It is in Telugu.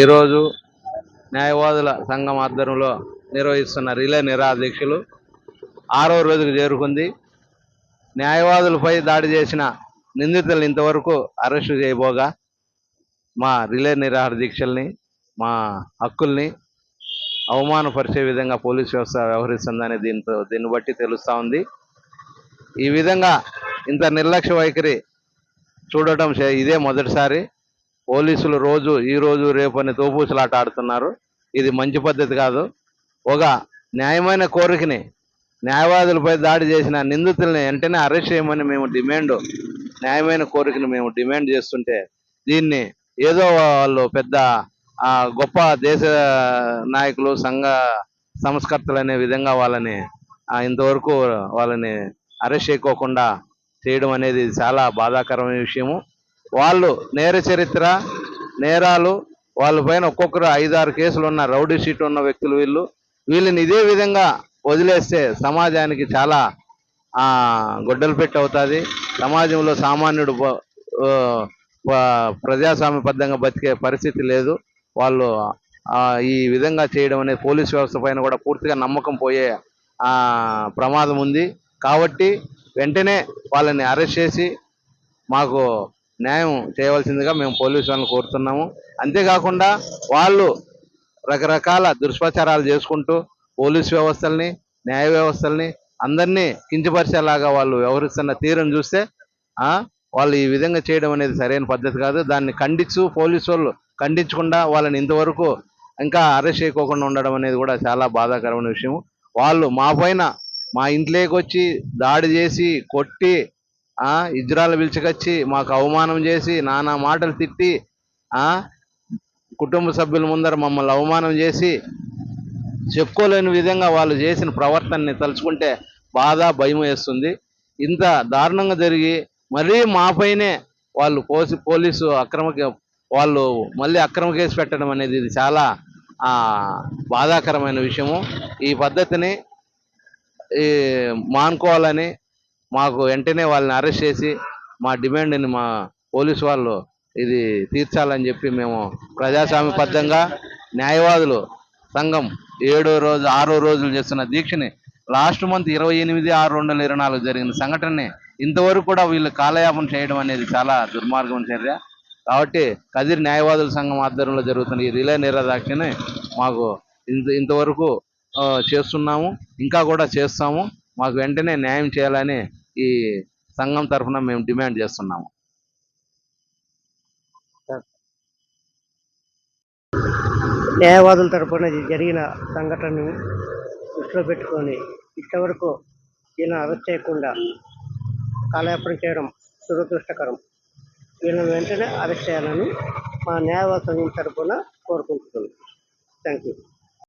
ఈరోజు న్యాయవాదుల సంఘం ఆధ్వర్యంలో నిర్వహిస్తున్న రిలే నిరాధ్యక్షులు ఆరో రోజుకు చేరుకుంది. న్యాయవాదులపై దాడి చేసిన నిందితులు ఇంతవరకు అరెస్టు చేయబోగా మా రిలే నిరాహార దీక్షల్ని మా హక్కుల్ని అవమానపరిచే విధంగా పోలీస్ వ్యవస్థ వ్యవహరిస్తుందని దీంతో దీన్ని బట్టి తెలుస్తూ ఉంది. ఈ విధంగా ఇంత నిర్లక్ష్య వైఖరి చూడటం ఇదే మొదటిసారి. పోలీసులు రోజు ఈ రోజు రేపు అని తోపూసలాట ఆడుతున్నారు ఇది మంచి పద్ధతి కాదు. ఒక న్యాయమైన కోరికని న్యాయవాదులపై దాడి చేసిన నిందితుల్ని వెంటనే అరెస్ట్ చేయమని మేము డిమాండ్ న్యాయమైన కోరికను మేము డిమాండ్ చేస్తుంటే దీన్ని ఏదో వాళ్ళు పెద్ద ఆ, గొప్ప దేశ నాయకులు సంఘ సంస్కర్తలు అనే విధంగా వాళ్ళని ఇంతవరకు వాళ్ళని అరెస్ట్ చేయకోకుండా చేయడం అనేది చాలా బాధాకరమైన విషయము. వాళ్ళు నేర చరిత్ర నేరాలు వాళ్ళ పైన ఒక్కొక్కరు ఐదారు కేసులు ఉన్న రౌడీ షీట్ ఉన్న వ్యక్తులు వీళ్ళు. వీళ్ళని ఇదే విధంగా వదిలేస్తే సమాజానికి చాలా గొడ్డలు పెట్టి అవుతుంది. సమాజంలో సామాన్యుడు ప్రజాస్వామ్యబద్ధంగా బతికే పరిస్థితి లేదు. వాళ్ళు ఈ విధంగా చేయడం అనేది పోలీస్ వ్యవస్థ పైన కూడా పూర్తిగా నమ్మకం పోయే ప్రమాదం ఉంది. కాబట్టి వెంటనే వాళ్ళని అరెస్ట్ చేసి మాకు న్యాయం చేయవలసిందిగా మేము పోలీసు వాళ్ళని కోరుతున్నాము. అంతేకాకుండా వాళ్ళు రకరకాల దుష్ప్రచారాలు చేసుకుంటూ పోలీస్ వ్యవస్థల్ని న్యాయ వ్యవస్థల్ని అందరినీ కించపరిచేలాగా వాళ్ళు వ్యవహరిస్తున్న తీరును చూస్తే వాళ్ళు ఈ విధంగా చేయడం అనేది సరైన పద్ధతి కాదు. దాన్ని ఖండించు పోలీసు వాళ్ళు ఖండించకుండా వాళ్ళని ఇంతవరకు ఇంకా అరెస్ట్ చేయకోకుండా ఉండడం అనేది కూడా చాలా బాధాకరమైన విషయం వాళ్ళు మా పైన మా ఇంట్లోకి వచ్చి దాడి చేసి కొట్టి ఆ ఇజ్రాలు మాకు అవమానం చేసి నానా మాటలు తిట్టి ఆ కుటుంబ సభ్యుల ముందర మమ్మల్ని అవమానం చేసి చెప్పుకోలేని విధంగా వాళ్ళు చేసిన ప్రవర్తనని తలుచుకుంటే బాధ భయం వేస్తుంది. ఇంత దారుణంగా జరిగి మరీ మాపైనే వాళ్ళు పోసి పోలీసు అక్రమ వాళ్ళు మళ్ళీ అక్రమ కేసు పెట్టడం అనేది ఇది చాలా బాధాకరమైన విషయము. ఈ పద్ధతిని ఈ మానుకోవాలని మాకు వెంటనే వాళ్ళని అరెస్ట్ చేసి మా డిమాండ్ని మా పోలీసు వాళ్ళు ఇది తీర్చాలని చెప్పి మేము ప్రజాస్వామ్యబద్ధంగా న్యాయవాదులు సంఘం ఏడో రోజు ఆరో రోజులు చేస్తున్న దీక్షని లాస్ట్ మంత్ ఇరవై ఎనిమిది ఆరు రెండు వేల ఇరవై నాలుగు జరిగిన సంఘటనని ఇంతవరకు కూడా వీళ్ళు కాలయాపన చేయడం అనేది చాలా దుర్మార్గం చర్య. కాబట్టి కదిరి న్యాయవాదుల సంఘం ఆధ్వర్యంలో జరుగుతున్న ఈ రిలే నిరాదాక్షని మాకు ఇంత ఇంతవరకు చేస్తున్నాము. ఇంకా కూడా చేస్తాము. మాకు వెంటనే న్యాయం చేయాలని ఈ సంఘం తరఫున మేము డిమాండ్ చేస్తున్నాము. న్యాయవాదుల తరపున జరిగిన సంఘటనను దృష్టిలో పెట్టుకొని ఇంతవరకు ఈయన అరెస్ట్ చేయకుండా కాలయాపన చేయడం దురదృష్టకరం. వీళ్ళని వెంటనే అరెస్ట్ చేయాలని మా న్యాయవాద సంఘం తరఫున కోరుకుంటున్నాను థ్యాంక్ యూ